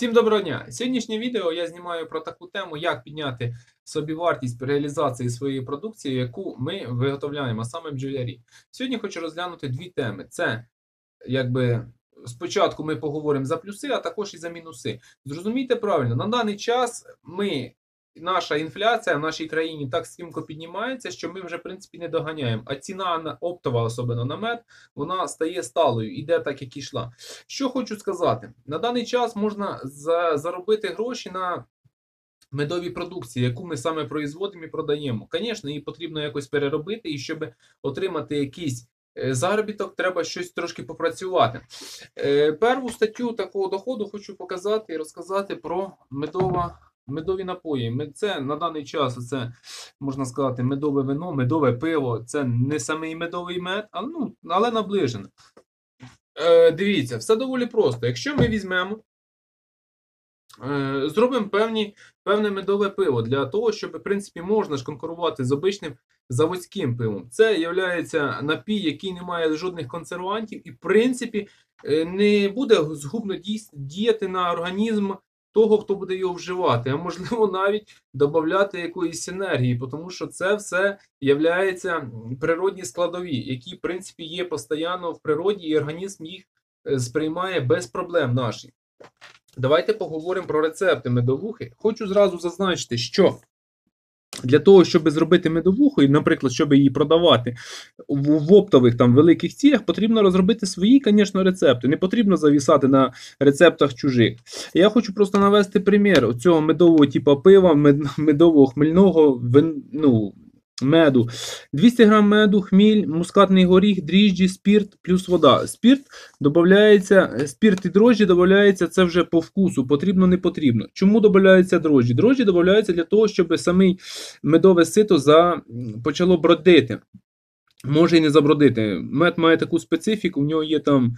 Всім доброго дня! Сьогоднішнє відео я знімаю про таку тему, як підняти собівартість реалізації своєї продукції, яку ми виготовляємо, а саме бджолярі. Сьогодні хочу розглянути дві теми: це якби. Спочатку ми поговоримо за плюси, а також і за мінуси. Зрозумійте правильно, на даний час ми, наша інфляція в нашій країні так стрімко піднімається, що ми вже в принципі не доганяємо. А ціна на оптова, особливо на мед, вона стає сталою, іде так, як ішла. Що хочу сказати, на даний час можна за, заробити гроші на медовій продукції, яку ми саме производимо і продаємо. Звісно, її потрібно якось переробити, і щоб отримати якийсь е, заробіток, треба щось трошки попрацювати. Е, Перву статтю такого доходу хочу показати і розказати про медова. Медові напої. Це на даний час це можна сказати медове вино, медове пиво. Це не самий медовий мед, а, ну, але наближено. Е, дивіться, все доволі просто. Якщо ми візьмемо, е, зробимо певні, певне медове пиво для того, щоб, в принципі, можна ж конкурувати з обичним заводським пивом. Це є напій, який не має жодних консервантів і, в принципі, е, не буде згубно діяти на організм того, хто буде його вживати, а можливо навіть додати якоїсь енергії, тому що це все являється природні складові, які, в принципі, є постійно в природі, і організм їх е, сприймає без проблем наші. Давайте поговоримо про рецепти медовухи. Хочу зразу зазначити, що для того, щоб зробити медовуху, і, наприклад, щоб її продавати в, оптових там великих цілях, потрібно розробити свої, звісно, рецепти. Не потрібно завісати на рецептах чужих. Я хочу просто навести примір цього медового типу пива, мед- медового хмельного вин, ну, меду. 200 грам меду, хміль, мускатний горіх, дріжджі, спірт плюс вода. Спірт додається, спірт і дрожжі додається це вже по вкусу, потрібно, не потрібно. Чому додається дрожжі? Дрожжі додаються для того, щоб самий медове сито за, почало бродити. Може і не забродити. Мед має таку специфіку, в нього є там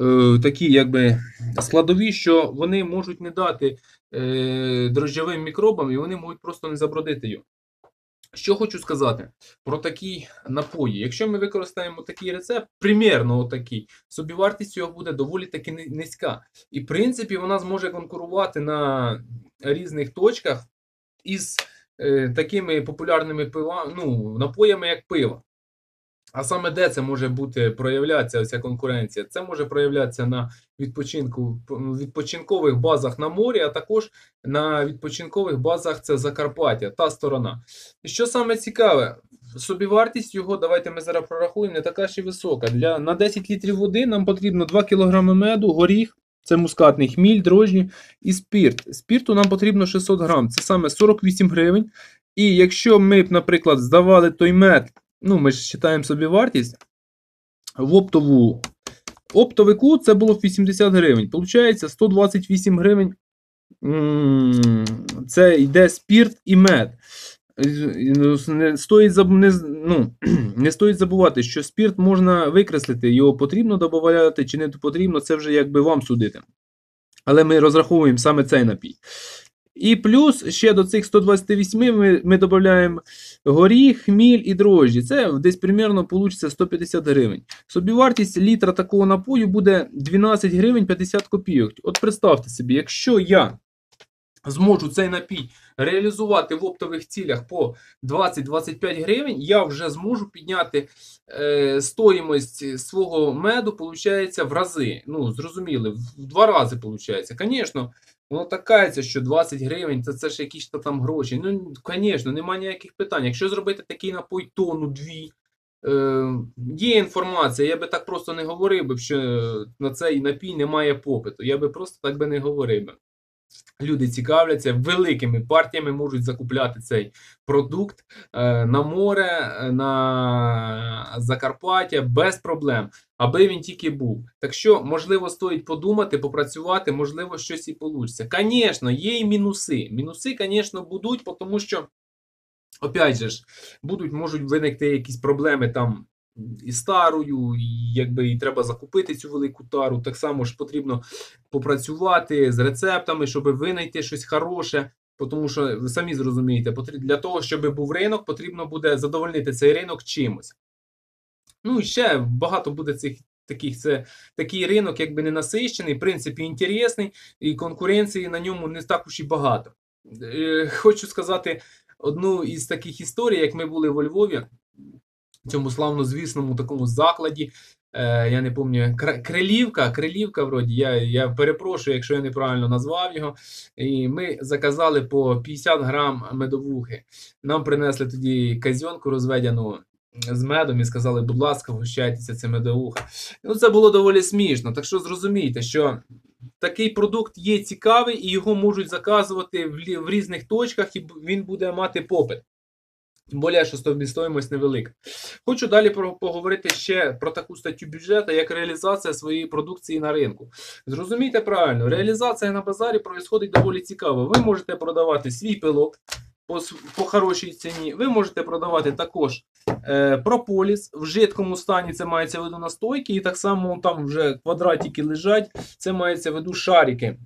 е, такі якби складові, що вони можуть не дати е, дрожжовим мікробам і вони можуть просто не забродити його. Що хочу сказати про такі напої. Якщо ми використаємо такий рецепт, примірно отакий, собівартість його буде доволі таки низька. І, в принципі, вона зможе конкурувати на різних точках із е, такими популярними пива, ну, напоями, як пиво. А саме де це може бути проявлятися ця конкуренція? Це може проявлятися на відпочинку, відпочинкових базах на морі, а також на відпочинкових базах це Закарпаття, та сторона. І що саме цікаве, собівартість його, давайте ми зараз прорахуємо, не така і висока. Для, на 10 літрів води нам потрібно 2 кг меду, горіх, це мускатний хміль, дрожжі і спірт. Спірту нам потрібно 600 грам, це саме 48 гривень. І якщо ми б, наприклад, здавали той мед, ну ми ж вважаємо собі вартість, в оптову оптовику це було б 80 гривень. Получається 128 гривень. Це йде спірт і мед. Не стоїть, не, ну, не стоїть забувати, що спірт можна викреслити, його потрібно додати чи не потрібно, це вже якби вам судити. Але ми розраховуємо саме цей напій. І плюс ще до цих 128 ми, ми додаємо горіх, хміль і дрожжі. Це десь примерно вийде 150 гривень. Собівартість літра такого напою буде 12 гривень 50 копійок. От представте собі, якщо я зможу цей напій реалізувати в оптових цілях по 20-25 гривень, я вже зможу підняти е, стоїмость свого меду, получається, в рази. Ну, зрозуміли, в два рази, виходить. Звісно, воно так кається, що 20 гривень, це, це ж якісь то там гроші. Ну, звісно, немає ніяких питань. Якщо зробити такий напой тонну, дві. Е, є інформація, я би так просто не говорив би, що на цей напій немає попиту. Я би просто так би не говорив. би. Люди цікавляться, великими партіями можуть закупляти цей продукт е, на море, е, на Закарпаття без проблем, аби він тільки був. Так що, можливо, стоїть подумати, попрацювати, можливо, щось і вийде. Звісно, є і мінуси. Мінуси, звісно, будуть, тому що, опять же ж, будуть, можуть виникти якісь проблеми там. І старою, і якби і треба закупити цю велику тару. Так само ж потрібно попрацювати з рецептами, щоб винайти щось хороше. Тому що ви самі зрозумієте, для того, щоб був ринок, потрібно буде задовольнити цей ринок чимось. Ну і ще багато буде цих таких. Це такий ринок, якби не насищений, в принципі, інтересний, і конкуренції на ньому не так уж і багато. Е, Хочу сказати одну із таких історій, як ми були во Львові, цьому славнозвісному такому закладі. Е, я не пам'ятаю, Крилівка, Крилівка, вроді, я я перепрошую, якщо я неправильно назвав його. І ми заказали по 50 грам медовухи. Нам принесли тоді казьонку розведену з медом і сказали, будь ласка, вгощайтеся це медовуха. Ну, Це було доволі смішно. Так що зрозумійте, що такий продукт є цікавий і його можуть заказувати в різних точках, і він буде мати попит. Тим більше, що стоїмость невелика. Хочу далі поговорити ще про таку статтю бюджету, як реалізація своєї продукції на ринку. Зрозумійте правильно, реалізація на базарі проїсходить доволі цікаво. Ви можете продавати свій пилок по по хорошій ціні. Ви можете продавати також е, прополіс в жидкому стані, це мається в виду настойки, і так само там вже квадратики лежать, це мається в виду шарики.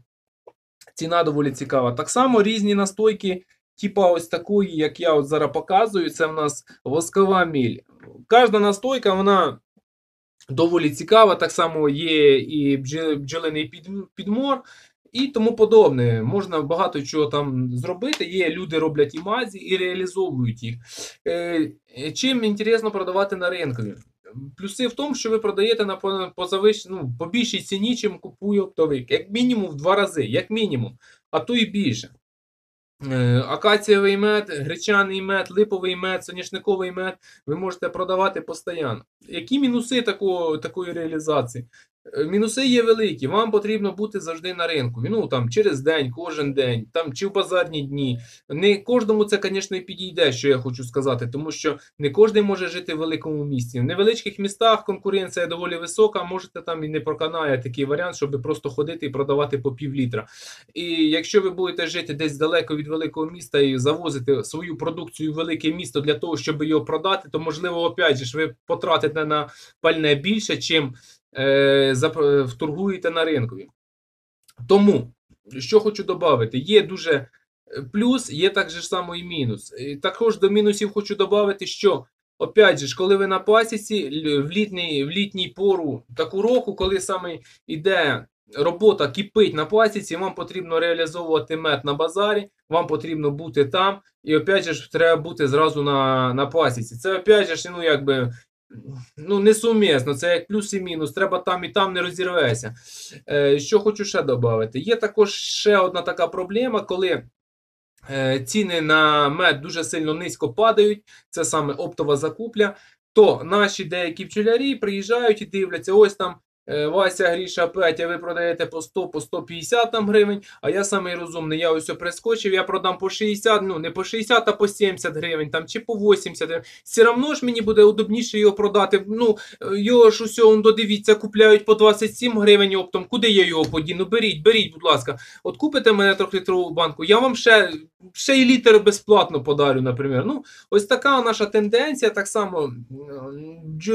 Ціна доволі цікава. Так само різні настойки типа ось такої, як я от зараз показую, це в нас воскова міль. Кожна настойка, вона доволі цікава. Так само є і бджолиний підмор. І тому подобне. Можна багато чого там зробити. Є люди роблять і мазі і реалізовують їх. Е, чим інтересно продавати на ринку? Плюси в тому, що ви продаєте на по, завищ, ну, по більшій ціні, чим купує оптовик. Як мінімум в два рази, як мінімум, а то і більше. Е, акацієвий мед, гречаний мед, липовий мед, соняшниковий мед ви можете продавати постійно. Які мінуси такої, такої реалізації? Е, мінуси є великі. Вам потрібно бути завжди на ринку. Ну там через день, кожен день, там чи в базарні дні. Не кожному це, звісно, і підійде, що я хочу сказати, тому що не кожен може жити в великому місті. В невеличких містах конкуренція доволі висока. Можете там і не проканає такий варіант, щоб просто ходити і продавати по пів літра. І якщо ви будете жити десь далеко від великого міста і завозити свою продукцію в велике місто для того, щоб його продати, то можливо, опять же, ви потратите на пальне більше, е, вторгуєте на ринкові. Тому, що хочу додати, є дуже е, плюс, є так же само і мінус. Також до мінусів хочу додати, що, опять же, коли ви на пасіці в літній в літній пору таку року, коли саме йде робота кипить на пасіці, вам потрібно реалізовувати мед на базарі, вам потрібно бути там, і опять же треба бути зразу на на пасіці. Це опять же, ну якби ну, несумісно, це як плюс і мінус, треба там і там не розірветься. Е, Що хочу ще додати. Є також ще одна така проблема, коли е, ціни на мед дуже сильно низько падають, це саме оптова закупля, то наші деякі пчелярі приїжджають і дивляться, ось там Вася Гріша Петя, ви продаєте по 100, по 150 там гривень, а я самий розумний, я ось прискочив, я продам по 60, ну не по 60, а по 70 гривень там, чи по 80 гривень. Все одно ж мені буде удобніше його продати. Ну, його ж усього, додивіться, купляють по 27 гривень оптом. Куди я його подіну? Беріть, беріть, будь ласка. От купите мене трьохлітрову банку, я вам ще ще й літер безплатно подарю, наприклад. Ну, Ось така наша тенденція. Так само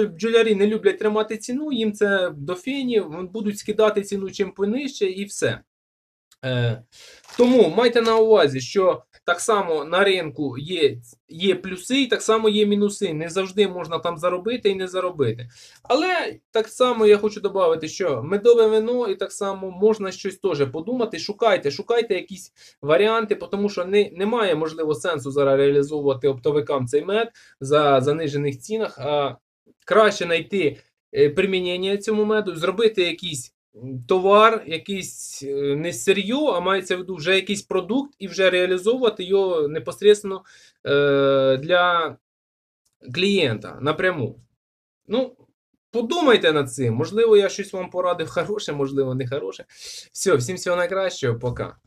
бджолярі не люблять тримати ціну, їм це до фені, будуть скидати ціну чим понижче і все. Е, Тому майте на увазі, що так само на ринку є є плюси, і так само є мінуси. Не завжди можна там заробити і не заробити. Але так само я хочу додати, що медове вино, і так само можна щось теж подумати. Шукайте, шукайте якісь варіанти, тому що не, немає можливо сенсу зараз реалізовувати оптовикам цей мед за занижених цінах. а Краще знайти Е, примінення цьому меду, зробити якийсь товар, якийсь е, не сир'ю, а мається в виду вже якийсь продукт і вже реалізовувати його непосередньо е, для клієнта напряму. Ну, Подумайте над цим. Можливо, я щось вам порадив хороше, можливо, не хороше. Все, всім всього найкращого, пока.